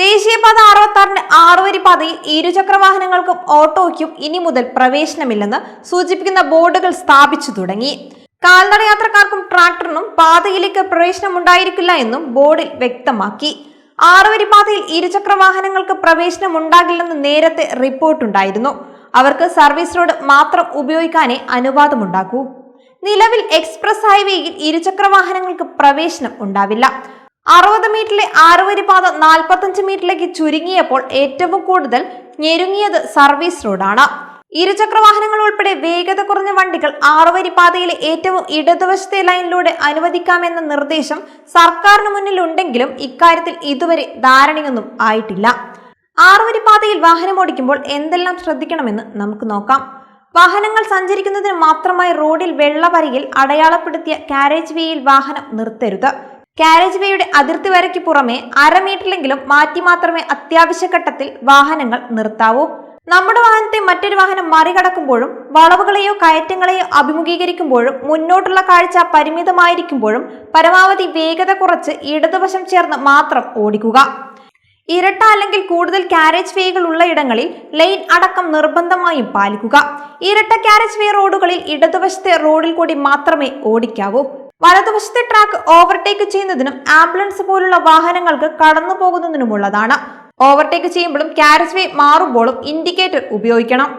ദേശീയപാത അറുപത്തി ആറിന് ആറുവരി പാതയിൽ ഇരുചക്ര വാഹനങ്ങൾക്കും ഓട്ടോയ്ക്കും ഇനി മുതൽ പ്രവേശനമില്ലെന്ന് സൂചിപ്പിക്കുന്ന ബോർഡുകൾ സ്ഥാപിച്ചു തുടങ്ങി. കാൽനട യാത്രക്കാർക്കും ട്രാക്ടറിനും പാതയിലേക്ക് പ്രവേശനം ഉണ്ടായിരിക്കില്ല എന്നും ബോർഡിൽ വ്യക്തമാക്കി. ആറുവരി പാതയിൽ ഇരുചക്ര വാഹനങ്ങൾക്ക് പ്രവേശനം ഉണ്ടാകില്ലെന്ന് നേരത്തെ റിപ്പോർട്ടുണ്ടായിരുന്നു. അവർക്ക് സർവീസ് റോഡ് മാത്രം ഉപയോഗിക്കാനേ അനുവാദമുണ്ടാക്കൂ നിലവിൽ എക്സ്പ്രസ് ഹൈവേയിൽ ഇരുചക്ര വാഹനങ്ങൾക്ക് പ്രവേശനം ഉണ്ടാവില്ല. അറുപത് മീറ്ററിലെ ആറുവരി പാത നാൽപ്പത്തഞ്ച് മീറ്ററിലേക്ക് ചുരുങ്ങിയപ്പോൾ ഏറ്റവും കൂടുതൽ ഞെരുങ്ങിയത് സർവീസ് റോഡാണ്. ഇരുചക്ര വാഹനങ്ങൾ ഉൾപ്പെടെ വേഗത കുറഞ്ഞ വണ്ടികൾ ആറുവരി പാതയിലെ ഏറ്റവും ഇടതുവശത്തെ ലൈനിലൂടെ അനുവദിക്കാമെന്ന നിർദ്ദേശം സർക്കാരിന് മുന്നിലുണ്ടെങ്കിലും ഇക്കാര്യത്തിൽ ഇതുവരെ ധാരണയൊന്നും ആയിട്ടില്ല. ആറുവരി പാതയിൽ വാഹനം ഓടിക്കുമ്പോൾ എന്തെല്ലാം ശ്രദ്ധിക്കണമെന്ന് നമുക്ക് നോക്കാം. വാഹനങ്ങൾ സഞ്ചരിക്കുന്നതിന് മാത്രമായി റോഡിൽ വെള്ളവരയിൽ അടയാളപ്പെടുത്തിയ കാരേജ് വേയിൽ വാഹനം നിർത്തരുത്. കാരേജ് വേയുടെ അതിർത്തി വരയ്ക്ക് പുറമെ അര മീറ്ററിലെങ്കിലും മാറ്റി മാത്രമേ അത്യാവശ്യ ഘട്ടത്തിൽ വാഹനങ്ങൾ നിർത്താവൂ. നമ്മുടെ വാഹനത്തെ മറ്റൊരു വാഹനം മറികടക്കുമ്പോഴും വളവുകളെയോ കയറ്റങ്ങളെയോ അഭിമുഖീകരിക്കുമ്പോഴും മുന്നോട്ടുള്ള കാഴ്ച പരിമിതമായിരിക്കുമ്പോഴും പരമാവധി വേഗത കുറച്ച് ഇടതുവശം ചേർന്ന് മാത്രം ഓടിക്കുക. ഇരട്ട അല്ലെങ്കിൽ കൂടുതൽ കാരേജ് വേകൾ ഉള്ള ഇടങ്ങളിൽ ലൈൻ അടക്കം നിർബന്ധമായും പാലിക്കുക. ഇരട്ട കാരേജ് വേ റോഡുകളിൽ ഇടതുവശത്തെ റോഡിൽ കൂടി മാത്രമേ ഓടിക്കാവൂ. വലതുവശത്തെ ട്രാക്ക് ഓവർടേക്ക് ചെയ്യുന്നതിനും ആംബുലൻസ് പോലുള്ള വാഹനങ്ങൾക്ക് കടന്നു പോകുന്നതിനുമുള്ളതാണ്. ഓവർടേക്ക് ചെയ്യുമ്പോഴും കാരസ് വേ മാറുമ്പോഴും ഇൻഡിക്കേറ്റർ ഉപയോഗിക്കണം.